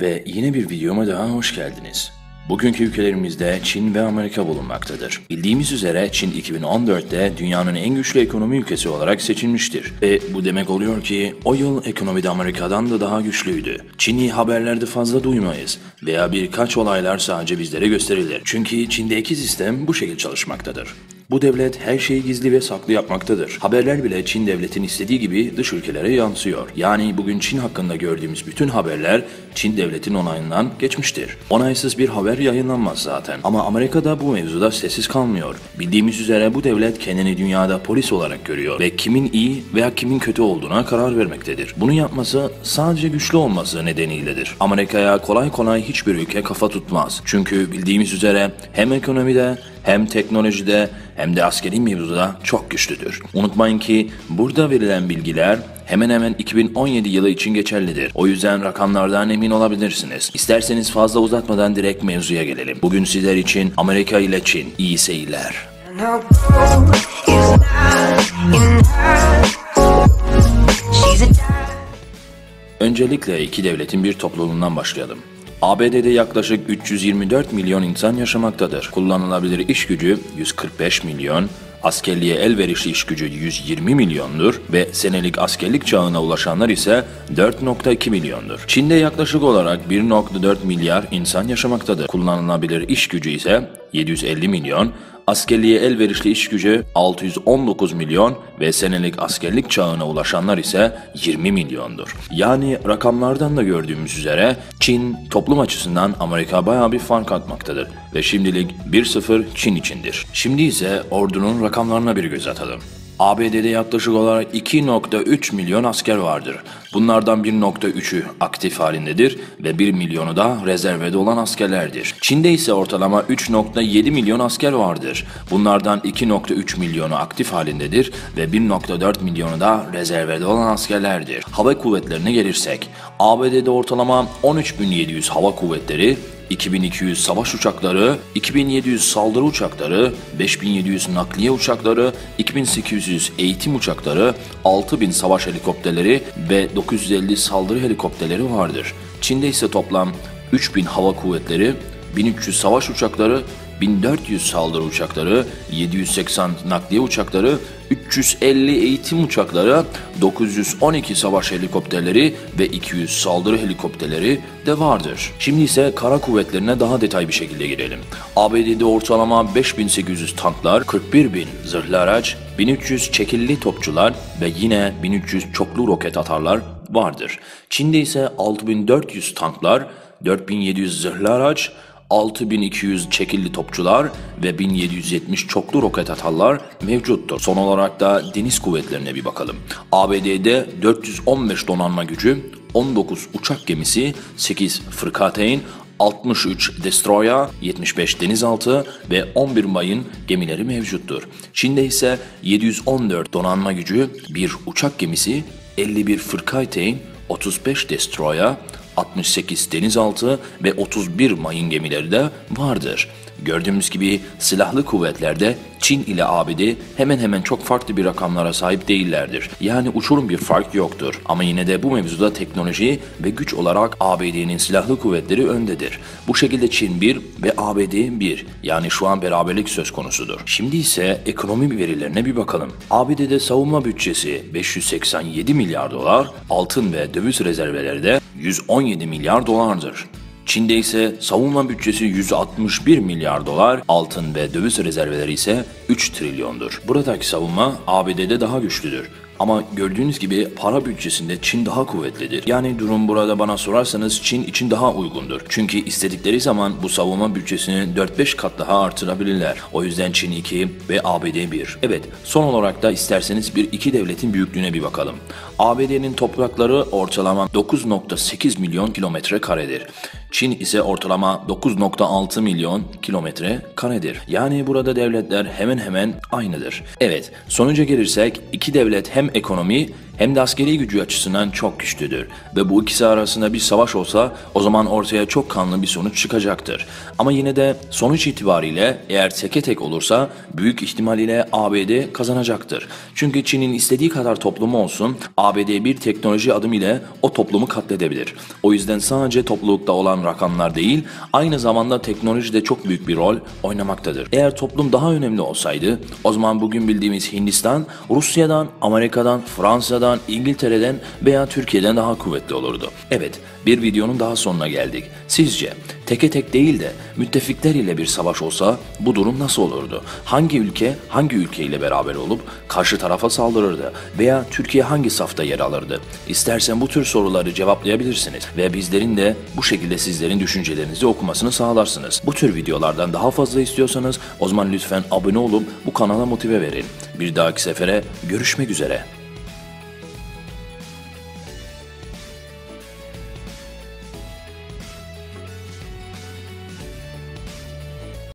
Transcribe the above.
Ve yine bir videoma daha hoş geldiniz. Bugünkü ülkelerimizde Çin ve Amerika bulunmaktadır. Bildiğimiz üzere Çin 2014'te dünyanın en güçlü ekonomi ülkesi olarak seçilmiştir. Ve bu demek oluyor ki o yıl ekonomide Amerika'dan da daha güçlüydü. Çin'i haberlerde fazla duymayız veya birkaç olaylar sadece bizlere gösterilir. Çünkü Çin'deki sistem bu şekilde çalışmaktadır. Bu devlet her şeyi gizli ve saklı yapmaktadır. Haberler bile Çin devletin istediği gibi dış ülkelere yansıyor. Yani bugün Çin hakkında gördüğümüz bütün haberler Çin devletin onayından geçmiştir. Onaysız bir haber yayınlanmaz zaten. Ama Amerika da bu mevzuda sessiz kalmıyor. Bildiğimiz üzere bu devlet kendini dünyada polis olarak görüyor ve kimin iyi veya kimin kötü olduğuna karar vermektedir. Bunu yapması sadece güçlü olması nedeniyledir. Amerika'ya kolay kolay hiçbir ülke kafa tutmaz. Çünkü bildiğimiz üzere hem ekonomide hem teknolojide hem de askeri mevzuda çok güçlüdür. Unutmayın ki burada verilen bilgiler hemen hemen 2017 yılı için geçerlidir. O yüzden rakamlardan emin olabilirsiniz. İsterseniz fazla uzatmadan direkt mevzuya gelelim. Bugün sizler için Amerika ile Çin iyi seyirler. Öncelikle iki devletin bir topluluğundan başlayalım. ABD'de yaklaşık 324 milyon insan yaşamaktadır. Kullanılabilir iş gücü 145 milyon, askerliğe elverişli iş gücü 120 milyondur ve senelik askerlik çağına ulaşanlar ise 4.2 milyondur. Çin'de yaklaşık olarak 1.4 milyar insan yaşamaktadır. Kullanılabilir iş gücü ise 750 milyon, askerliğe elverişli iş gücü 619 milyon ve senelik askerlik çağına ulaşanlar ise 20 milyondur. Yani rakamlardan da gördüğümüz üzere Çin toplum açısından Amerika bayağı bir fark atmaktadır ve şimdilik 1-0 Çin içindir. Şimdi ise ordunun rakamlarına bir göz atalım. ABD'de yaklaşık olarak 2.3 milyon asker vardır. Bunlardan 1.3'ü aktif halindedir ve 1 milyonu da rezervede olan askerlerdir. Çin'de ise ortalama 3.7 milyon asker vardır. Bunlardan 2.3 milyonu aktif halindedir ve 1.4 milyonu da rezervede olan askerlerdir. Hava kuvvetlerine gelirsek, ABD'de ortalama 13.700 hava kuvvetleri, 2200 savaş uçakları, 2700 saldırı uçakları, 5700 nakliye uçakları, 2800 eğitim uçakları, 6000 savaş helikopterleri ve 950 saldırı helikopterleri vardır. Çin'de ise toplam 3000 hava kuvvetleri, 1300 savaş uçakları, 1400 saldırı uçakları, 780 nakliye uçakları, 350 eğitim uçakları, 912 savaş helikopterleri ve 200 saldırı helikopterleri de vardır. Şimdi ise kara kuvvetlerine daha detay bir şekilde girelim. ABD'de ortalama 5800 tanklar, 41000 zırhlı araç, 1300 çekilli topçular ve yine 1300 çoklu roket atarlar vardır. Çin'de ise 6400 tanklar, 4700 zırhlı araç, 6200 çekilli topçular ve 1770 çoklu roket atarlar mevcuttur. Son olarak da deniz kuvvetlerine bir bakalım. ABD'de 415 donanma gücü, 19 uçak gemisi, 8 fırkateyn, 63 destroyer, 75 denizaltı ve 11 mayın gemileri mevcuttur. Çin'de ise 714 donanma gücü, 1 uçak gemisi, 51 fırkateyn, 35 destroyer, 68 denizaltı ve 31 mayın gemileri de vardır. Gördüğümüz gibi silahlı kuvvetlerde Çin ile ABD hemen hemen çok farklı bir rakamlara sahip değillerdir. Yani uçurum bir fark yoktur. Ama yine de bu mevzuda teknoloji ve güç olarak ABD'nin silahlı kuvvetleri öndedir. Bu şekilde Çin 1 ve ABD 1 yani şu an beraberlik söz konusudur. Şimdi ise ekonomi verilerine bir bakalım. ABD'de savunma bütçesi 587 milyar dolar, altın ve döviz rezerveleri de 117 milyar dolardır. Çin'de ise savunma bütçesi 161 milyar dolar, altın ve döviz rezerveleri ise 3 trilyondur. Buradaki savunma ABD'de daha güçlüdür. Ama gördüğünüz gibi para bütçesinde Çin daha kuvvetlidir. Yani durum burada bana sorarsanız Çin için daha uygundur. Çünkü istedikleri zaman bu savunma bütçesini 4-5 kat daha artırabilirler. O yüzden Çin 2 ve ABD 1. Evet son olarak da isterseniz bir iki devletin büyüklüğüne bir bakalım. ABD'nin toprakları ortalama 9.8 milyon kilometre karedir. Çin ise ortalama 9.6 milyon kilometre karedir. Yani burada devletler hemen hemen aynıdır. Evet, sonuca gelirsek iki devlet hem ekonomi hem de askeri gücü açısından çok güçlüdür. Ve bu ikisi arasında bir savaş olsa o zaman ortaya çok kanlı bir sonuç çıkacaktır. Ama yine de sonuç itibariyle eğer teke tek olursa büyük ihtimal ile ABD kazanacaktır. Çünkü Çin'in istediği kadar toplumu olsun ABD bir teknoloji adım ile o toplumu katledebilir. O yüzden sadece toplulukta olan rakamlar değil aynı zamanda teknoloji de çok büyük bir rol oynamaktadır. Eğer toplum daha önemli olsaydı o zaman bugün bildiğimiz Hindistan Rusya'dan, Amerika'dan, Fransa'dan, İngiltere'den veya Türkiye'den daha kuvvetli olurdu. Evet bir videonun daha sonuna geldik. Sizce teke tek değil de müttefikler ile bir savaş olsa bu durum nasıl olurdu? Hangi ülke hangi ülke ile beraber olup karşı tarafa saldırırdı veya Türkiye hangi safta yer alırdı? İstersen bu tür soruları cevaplayabilirsiniz ve bizlerin de bu şekilde sizlerin düşüncelerinizi okumasını sağlarsınız. Bu tür videolardan daha fazla istiyorsanız o zaman lütfen abone olup bu kanala motive verin. Bir dahaki sefere görüşmek üzere.